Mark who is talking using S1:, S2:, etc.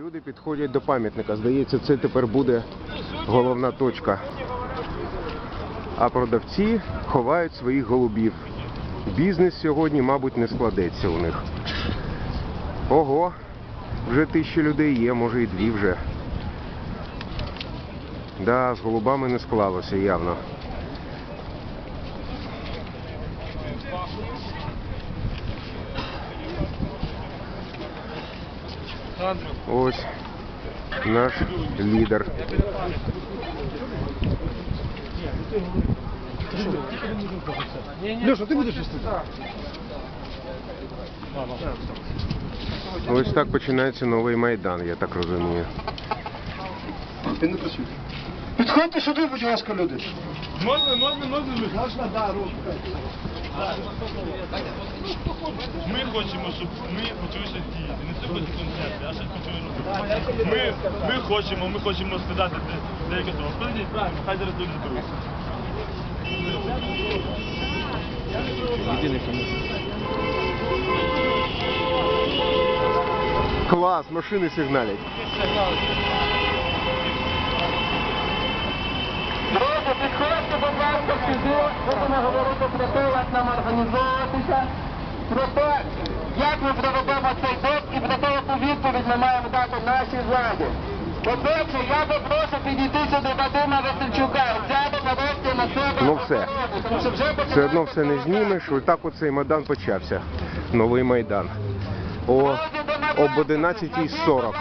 S1: Люди підходять до пам'ятника. Здається, це тепер буде головна точка. А продавці ховають своїх голубів. Бізнес сьогодні, мабуть, не складеться у них. Ого, вже тисяча людей є, може і дві вже. Да, з голубами не склалося явно. Ось наш лідер.
S2: Леша, ти будеш вести?
S1: Ось так починається новий майдан, я так розумію.
S2: Ти не працюй. Підходьте сюди, будь ласка, люди.
S3: Можна, можна, можна.
S2: Можна, да, руку.
S3: Ми хочемо, щоб ми почали щось діяти. Не це хоче концерти, а щось почали робити. Ми, ми хочемо, ми хочемо сказати де- деяке слово. Подивіть, правильно, хай зараз люди зберуться.
S1: Клас, машини сигналять.
S4: Друзі, підходьте, будь сюди, будемо говорити про те, як нам організовуватися, про те, як ми проведемо цей день і про те, яку відповідь ми маємо дати нашій владі. По-перше, я би прошу підійти сюди Вадима Васильчука взяти нарешті на себе
S1: Ну все.
S4: тому що вже
S1: Все одно все не знімеш, отак оцей майдан почався. Новий майдан. О, об 11.40.